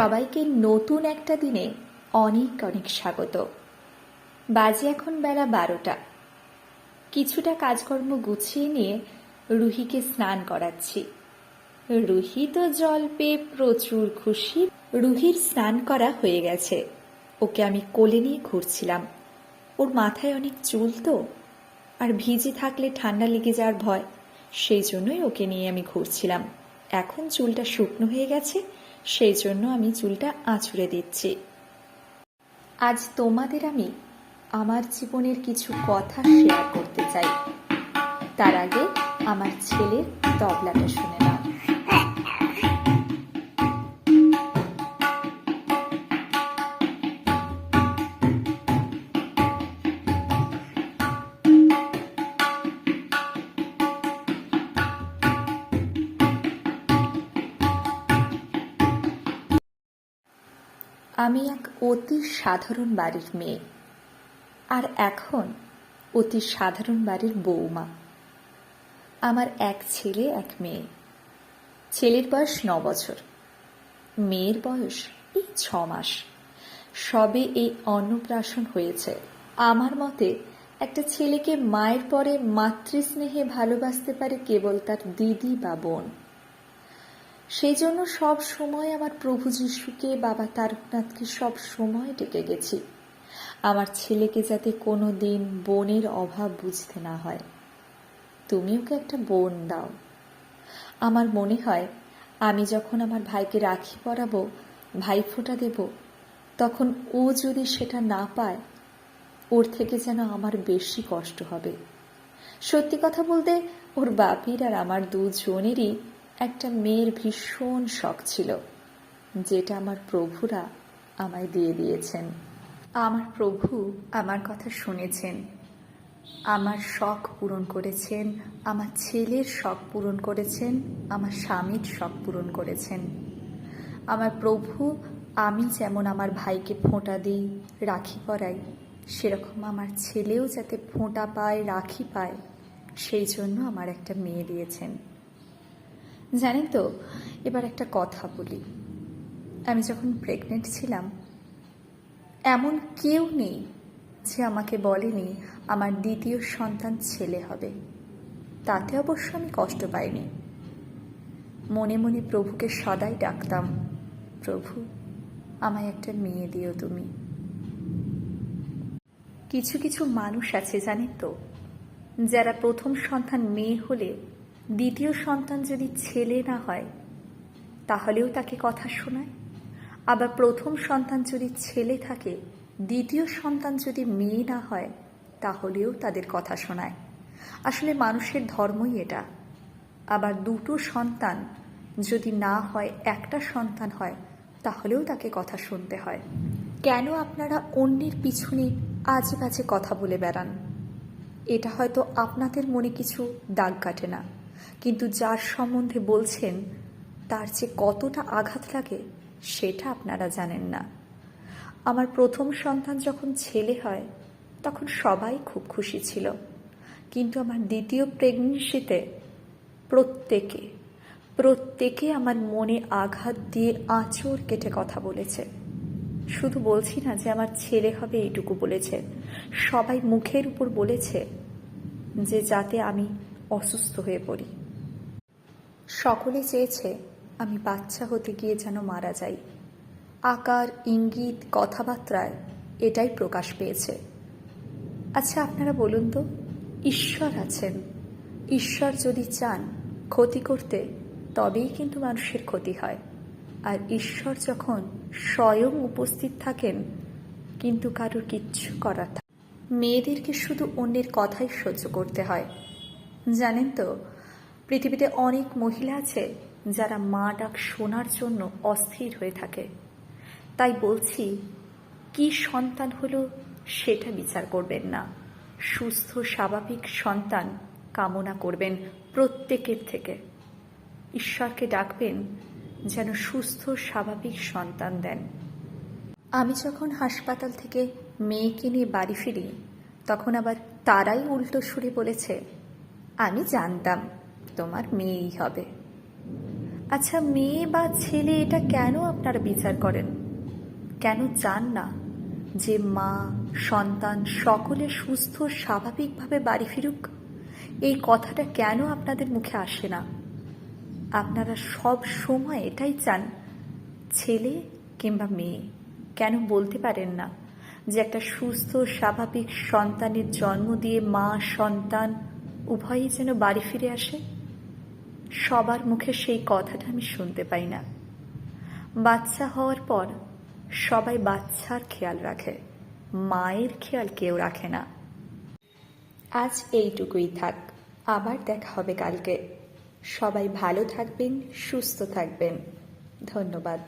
সবাইকে নতুন একটা দিনে অনেক অনেক স্বাগত। বাজে এখন বেলা বারোটা। কিছুটা কাজকর্ম গুছিয়ে নিয়ে রুহিকে স্নান করাচ্ছি। রুহি তো জল পেয়ে প্রচুর খুশি। রুহির স্নান করা হয়ে গেছে। ওকে আমি কোলে নিয়ে ঘুরছিলাম। ওর মাথায় অনেক চুল তো। আর ভিজে থাকলে ঠান্ডা লেগে যাওয়ার ভয়। সেই জন্যই ওকে নিয়ে আমি ঘুরছিলাম। এখন চুলটা শুকনো হয়ে গেছে। সেই জন্য আমি চুলটা আঁচড়ে দিচ্ছি। আজ তোমাদের আমি আমার জীবনের কিছু কথা শেয়ার করতে চাই। তার আগে আমার ছেলের তবলাটা শুনে আমি এক অতি সাধারণ বাড়ির মেয়ে। আর এখন অতি সাধারণ বাড়ির বৌমা আমার এক ছেলে, এক মেয়ে। ছেলের বয়স ন বছর। মেয়ের বয়স এই ছ মাস। সবে এই অন্নপ্রাশন হয়েছে। আমার মতে একটা ছেলেকে মায়ের পরে মাতৃস্নেহে ভালোবাসতে পারে কেবল তার দিদি বা বোন। সেই জন্য সব সময় আমার প্রভু যিশুকে, বাবা তারকনাথকে সব সময় ডেকে গেছি। আমার ছেলেকে যাতে কোনো দিন বোনের অভাব বুঝতে না হয়। তুমি ওকে একটা বোন দাও। আমার মনে হয়, আমি যখন আমার ভাইকে রাখি পরাবো, ভাই ফোঁটা দেব, তখন ও যদি সেটা না পায়, ওর থেকে যেন আমার বেশি কষ্ট হবে। সত্যি কথা বলতে, ওর বাপির আর আমার দুজনেরই একটা মেয়ের ভীষণ শখ ছিল, যেটা আমার প্রভুরা আমায় দিয়ে দিয়েছেন। আমার প্রভু আমার কথা শুনেছেন, আমার শখ পূরণ করেছেন, আমার ছেলের শখ পূরণ করেছেন, আমার স্বামীর শখ পূরণ করেছেন। আমার প্রভু আমি যেমন আমার ভাইকে ফোঁটা দিই, রাখি পরাই, সেরকম আমার ছেলেও যাতে ফোঁটা পায়, রাখি পায়, সেই জন্য আমার একটা মেয়ে দিয়েছেন। জানেন তো, এবার একটা কথা বলি। আমি যখন প্রেগনেন্ট ছিলাম, এমন কেউ নেই যে আমাকে বলেনি আমার দ্বিতীয় সন্তান ছেলে হবে। তাতে অবশ্য আমি কষ্ট পাইনি। মনে মনে প্রভুকে সদাই ডাকতাম, প্রভু, আমায় একটা মেয়ে দিও তুমি। কিছু কিছু মানুষ আছে জানেন তো, যারা প্রথম সন্তান মেয়ে হলে দ্বিতীয় সন্তান যদি ছেলে না হয়, তাহলেও তাকে কথা শোনায়। আবার প্রথম সন্তান যদি ছেলে থাকে, দ্বিতীয় সন্তান যদি মেয়ে না হয়, তাহলেও তাদের কথা শোনায়। আসলে মানুষের ধর্মই এটা। আবার দুটো সন্তান যদি না হয়, একটা সন্তান হয়, তাহলেও তাকে কথা শুনতে হয়। কেন আপনারা অন্যের পিছনে আজে বাজে কথা বলে বেড়ান? এটা হয়তো আপনাদের মনে কিছু দাগ কাটে না। কিন্তু যার সম্বন্ধে বলছেন, তার যে কতটা আঘাত লাগে, সেটা আপনারা জানেন না। আমার প্রথম সন্তান যখন ছেলে হয়, তখন সবাই খুব খুশি ছিল। কিন্তু আমার দ্বিতীয় প্রেগনেন্সিতে প্রত্যেকে প্রত্যেকে আমার মনে আঘাত দিয়ে আঁচড় কেটে কথা বলেছে। শুধু বলছি না যে আমার ছেলে হবে এইটুকু বলেছে। সবাই মুখের উপর বলেছে যে যাতে আমি অসুস্থ হয়ে পড়ি। সকলে চেয়েছে আমি বাচ্চা হতে গিয়ে যেন মারা যাই। আকার, ইঙ্গিত, কথাবার্তায় এটাই প্রকাশ পেয়েছে। আচ্ছা আপনারা বলুন তো, ঈশ্বর আছেন। ঈশ্বর যদি চান ক্ষতি করতে, তবেই কিন্তু মানুষের ক্ষতি হয়। আর ঈশ্বর যখন স্বয়ং উপস্থিত থাকেন, কিন্তু কারোর কিচ্ছু করার মেয়েদেরকে শুধু অন্যের কথাই সহ্য করতে হয়। জানেন তো, পৃথিবীতে অনেক মহিলা আছে যারা মা ডাক শোনার জন্য অস্থির হয়ে থাকে। তাই বলছি, কি সন্তান হলো সেটা বিচার করবেন না। সুস্থ, স্বাভাবিক সন্তান কামনা করবেন প্রত্যেকের থেকে। ঈশ্বরকে ডাকবেন যেন সুস্থ, স্বাভাবিক সন্তান দেন। আমি যখন হাসপাতাল থেকে মেয়েকে নিয়ে বাড়ি ফিরি, তখন আবার তারাই উল্টো সুরে বলেছে আমি জানতাম তোমার মেয়েই হবে। আচ্ছা মেয়ে বা ছেলে এটা কেন আপনারা বিচার করেন? কেন চান না যে মা, সন্তান সকলে সুস্থ, স্বাভাবিকভাবে বাড়ি ফিরুক? এই কথাটা কেন আপনাদের মুখে আসে না? আপনারা সব সময় এটাই চান, ছেলে কিংবা মেয়ে। কেন বলতে পারেন না যে একটা সুস্থ, স্বাভাবিক সন্তানের জন্ম দিয়ে মা, সন্তান উভয়ই যেন বাড়ি ফিরে আসে, সবার মুখে সেই কথাটা আমি শুনতে পাই না। বাচ্চা হওয়ার পর সবাই বাচ্চার খেয়াল রাখে, মায়ের খেয়াল কেউ রাখে না। আজ এইটুকুই থাক, আবার দেখা হবে কালকে। সবাই ভালো থাকবেন, সুস্থ থাকবেন। ধন্যবাদ।